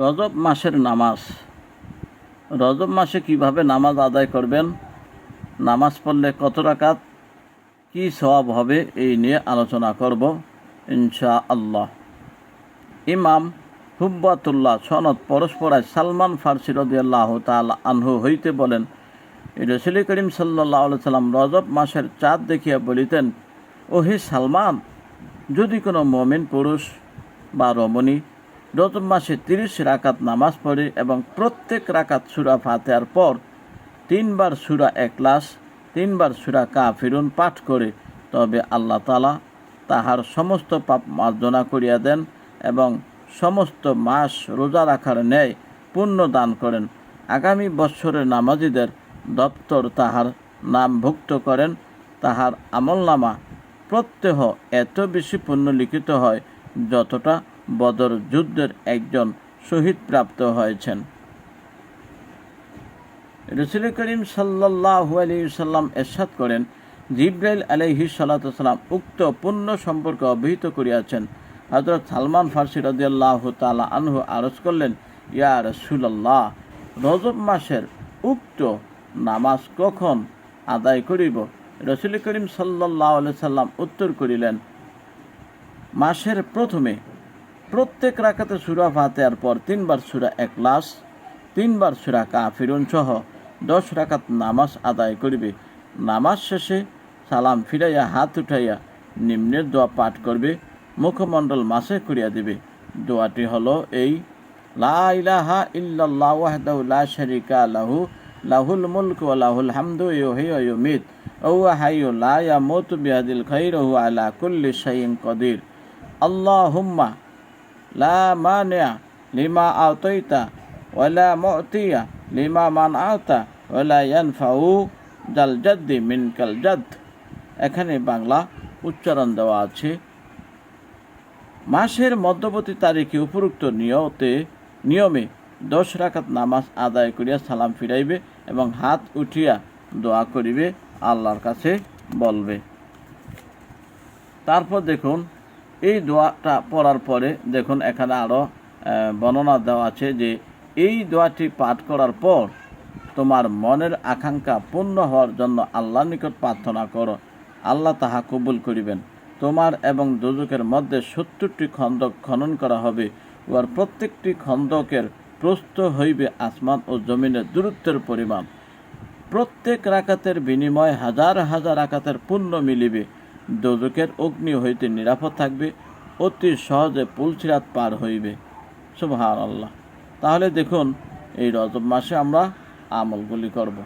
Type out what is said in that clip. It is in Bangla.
রজব মাসের নামাজ। রজব মাসে কীভাবে নামাজ আদায় করবেন? নামাজ পড়লে কত রাকাত? কী সওয়াব হবে? এই নিয়ে আলোচনা করব ইনশা আল্লাহ ইমাম হুব্বাতুল্লাহ সনদ পরস্পরায় সালমান ফার্সি রদিয়াল্লাহ তাল আনহু হইতে বলেন রসুল করিম সাল্লাহ সাল্লাম রজব মাসের চাঁদ দেখিয়া বলিতেন, ওহে সালমান, যদি কোনো মমিন পুরুষ বা রমণী রজব মাসে তিরিশ রাকাত নামাজ পড়ে এবং প্রত্যেক রাকাত সুরা ফাতেহার পর তিনবার সুরা একলাস তিনবার সুরা কাফিরুন পাঠ করে। তবে আল্লাহ তালা তাহার সমস্ত পাপ মার্জনা করিয়া দেন এবং সমস্ত মাস রোজা রাখার ন্যায় পুণ্য দান করেন। আগামী বৎসরের নামাজিদের দপ্তর তাহার নাম ভুক্ত করেন। তাহার আমলনামা প্রত্যহ এত বেশি পুণ্য লিখিত হয় যতটা বদর যুদ্ধের একজন শহীদ প্রাপ্ত হয়েছেন। রসুল করিম সাল্লাহ আলী সাল্লাম এরশাদ করেন, জিব্রাইল আলহি সাল্লাম উক্ত পুণ্য সম্পর্কে অবহিত করিয়াছেন। হজরত সালমান ফার্সি রদিয়াল্লাহ তালা আনহু আরজ করলেন, ইয়া রসুল্লাহ রজব মাসের উক্ত নামাজ কখন আদায় করিব? রসুল করিম সাল্লাহ সাল্লাম উত্তর করিলেন, মাসের প্রথমে প্রত্যেক রাখাতে সুরা ফাতেহার পর তিনবার সুরা একলাস তিনবার সুরা কাফিরুন সহ দশ রাকাত নামাজ আদায় করিবে। নামাজ শেষে সালাম ফিরাইয়া, হাত উঠাইয়া নিম্নের দোয়া পাঠ করবে, মুখমণ্ডল মাসে করিয়া দিবে। দোয়াটি হলো এই, লা ইলাহা ইল্লাল্লাহ ওয়াহদাহু লা শারিকা লাহু, লাহুল মুলক ওয়া লাহুল হামদু, ইউহি ওয়া ইউমিত ওয়া হাইয়্যু লা ইয়ামুতু বিহাদিল খাইর ওয়া আলা কুল্লি শাইইন কাদির। আল্লাহুম্মা লা মানিয়া লিমা আতাইতা ওয়া লা মু'তিয়া লিমা মানআতা ওয়া লা ইয়ানফাউ জাল জাদ্দি মিনকাল জাদ এখানে বাংলা উচ্চারণ দেওয়া আছে, মাসের মধ্যবর্তী তারিখে উপরুক্ত নিয়তে, নিয়মে দশ রাকাত নামাজ আদায় করিয়া সালাম ফিরাইবে এবং হাত উঠিয়া দোয়া করিবে, আল্লাহর কাছে বলবে। তারপর দেখুন এই দোয়াটা পড়ার পরে দেখুন এখানে আরও বর্ণনা দেওয়া আছে যে এই দোয়াটি পাঠ করার পর তোমার মনের আকাঙ্ক্ষা পূর্ণ হওয়ার জন্য আল্লাহর নিকট প্রার্থনা করো। আল্লাহ তাহা কবুল করিবেন। তোমার এবং দুজকের মধ্যে সত্তরটি খন্দক খনন করা হবে। উহার প্রত্যেকটি খন্দকের প্রস্থ হইবে আসমান ও জমিনের দূরত্বের পরিমাণ। প্রত্যেক রাকাতের বিনিময় হাজার হাজার রাকাতের পুণ্য মিলিবে। দোজকের অগ্নি হইতে নিরাপদ থাকবে, অতি সহজে পুলসিরাত পার হইবে। সুবাহ আল্লাহ তাহলে দেখুন, এই রজব মাসে আমরা আমলগুলি করব।